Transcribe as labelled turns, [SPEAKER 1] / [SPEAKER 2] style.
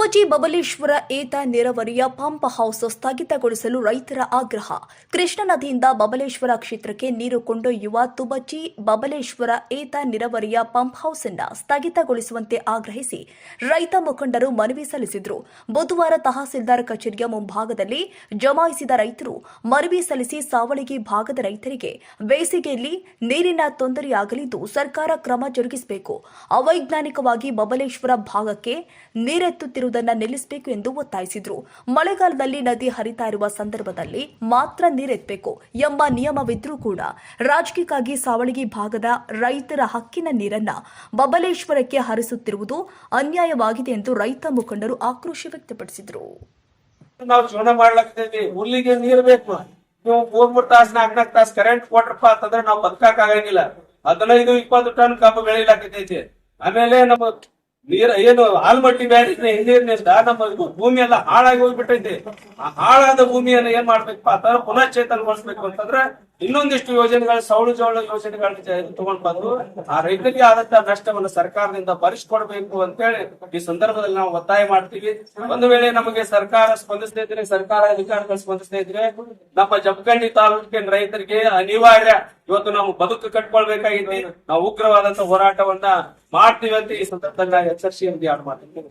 [SPEAKER 1] ತುಬಚಿ ಬಬಲೇಶ್ವರ ಏತ ನೀರಾವರಿಯ pump house ಸ್ಥಗಿತಗೊಳಿಸಲು ರೈತರ ಆಗ್ರಹ. ಕೃಷ್ಣ ನದಿಯಿಂದ ಬಬಲೇಶ್ವರ ಕ್ಷೇತ್ರಕ್ಕೆ ನೀರು ಕೊಂಡೊಯ್ಯುವ ತುಬಚಿ ಬಬಲೇಶ್ವರ ಏತ ನೀರಾವರಿಯ ಪಂಪ್ ಹೌಸ್ ಅನ್ನು ಸ್ಥಗಿತಗೊಳಿಸುವಂತೆ ಆಗ್ರಹಿಸಿ ರೈತ ಮುಖಂಡರು ಮನವಿ ಸಲ್ಲಿಸಿದರು. ಬುಧವಾರ ತಹಸೀಲ್ದಾರ್ ಕಚೇರಿಯ ಮುಂಭಾಗದಲ್ಲಿ ಜಮಾಯಿಸಿದ ರೈತರು ಮನವಿ ಸಲ್ಲಿಸಿ ಸಾವಳಗಿ ಭಾಗದ ರೈತರಿಗೆ ಬೇಸಿಗೆಯಲ್ಲಿ ನೀರಿನ ತೊಂದರೆಯಾಗಲಿದ್ದು ಸರ್ಕಾರ ಕ್ರಮ ಜರುಗಿಸಬೇಕು. ಅವೈಜ್ಞಾನಿಕವಾಗಿ ಬಬಲೇಶ್ವರ ಭಾಗಕ್ಕೆ ನೀರೆತ್ತುತ್ತಿರುವುದನ್ನು ನಿಲ್ಲಿಸಬೇಕು ಎಂದು ಒತ್ತಾಯಿಸಿದರು. ಮಳೆಗಾಲದಲ್ಲಿ ನದಿ ಹರಿತಾ ಇರುವ ಸಂದರ್ಭದಲ್ಲಿ ಮಾತ್ರ ನೀರೆತ್ತಬೇಕು ಎಂಬ ನಿಯಮವಿದ್ರೂ ಕೂಡ ರಾಜಕೀಯಕ್ಕಾಗಿ ಸಾವಳಗಿ ಭಾಗದ ರೈತರ ಹಕ್ಕಿನ ನೀರನ್ನ ಬಬಲೇಶ್ವರಕ್ಕೆ ಹರಿಸುತ್ತಿರುವುದು ಅನ್ಯಾಯವಾಗಿದೆ ಎಂದು ರೈತ ಮುಖಂಡರು ಆಕ್ರೋಶ ವ್ಯಕ್ತಪಡಿಸಿದರು.
[SPEAKER 2] ನಾವು ಜೀವನ ಮಾಡ್ಲಾಕ್ತೇವಿ ಹುಲ್ಲಿಗೆ ನೀರ್ ಬೇಕು. ನೀವು ಮೂರ್ ಮೂರ್ ತಾಸ್ ನಾಲ್ಕ್ ನಾಲ್ಕ್ ತಾಸ್ ಕರೆಂಟ್ ಕೊಟ್ರಪ್ಪ ಅಂತಂದ್ರೆ ನಾವು ಬದುಕಾಕ್ ಆಗಂಗಿಲ್ಲ. ಹದಿನೈದು ಇಪ್ಪತ್ತು ಟನ್ ಕಬ್ಬು ಬೆಳಿಲಾಕತೈತಿ ಆಮೇಲೆ ನಮ್ಮ ನೀರ್ ಏನು ಆಲ್ಮಟ್ಟಿ ಬ್ಯಾರೇಜ್ ಹಿಂದಿನಿಂದ ನಮ್ಮ ಭೂಮಿ ಎಲ್ಲ ಹಾಳಾಗಿ ಹೋಗ್ಬಿಟ್ಟೈತಿ. ಆ ಹಾಳಾದ ಭೂಮಿಯನ್ನ ಏನ್ ಮಾಡ್ಬೇಕಪ್ಪ ಅಂತಂದ್ರೆ ಪುನಃ ಚೇತನಗೊಳಿಸ್ಬೇಕು ಅಂತಂದ್ರೆ ಇನ್ನೊಂದಿಷ್ಟು ಯೋಜನೆಗಳು ಸೌಳು ಜೋಳು ಯೋಜನೆಗಳನ್ನ ತಗೊಂಡ್ ಬಂದು ಆ ರೈತರಿಗೆ ಆದಂತ ನಷ್ಟವನ್ನು ಸರ್ಕಾರದಿಂದ ಭರಿಸ್ಕೊಡ್ಬೇಕು ಅಂತೇಳಿ ಈ ಸಂದರ್ಭದಲ್ಲಿ ನಾವು ಒತ್ತಾಯ ಮಾಡ್ತೀವಿ. ಒಂದು ವೇಳೆ ನಮಗೆ ಸರ್ಕಾರ ಸ್ಪಂದಿಸದೇ ಇದ್ರೆ, ಸರ್ಕಾರ ಅಧಿಕಾರಿಗಳು ಸ್ಪಂದಿಸದೇ ಇದ್ರೆ, ನಮ್ಮ ಜಮಖಂಡಿ ತಾಲೂಕಿನ ರೈತರಿಗೆ ಅನಿವಾರ್ಯ ಇವತ್ತು ನಾವು ಬದುಕು ಕಟ್ಕೊಳ್ಬೇಕಾಗಿದೆ ನಾವು ಉಗ್ರವಾದಂತ ಹೋರಾಟವನ್ನ ಮಾಡ್ತೀವಿ ಅಂತ ಈ ಸಂದರ್ಭದಲ್ಲಿ ಅಂತ ಯಾರು ಮಾಡ್ತೀನಿ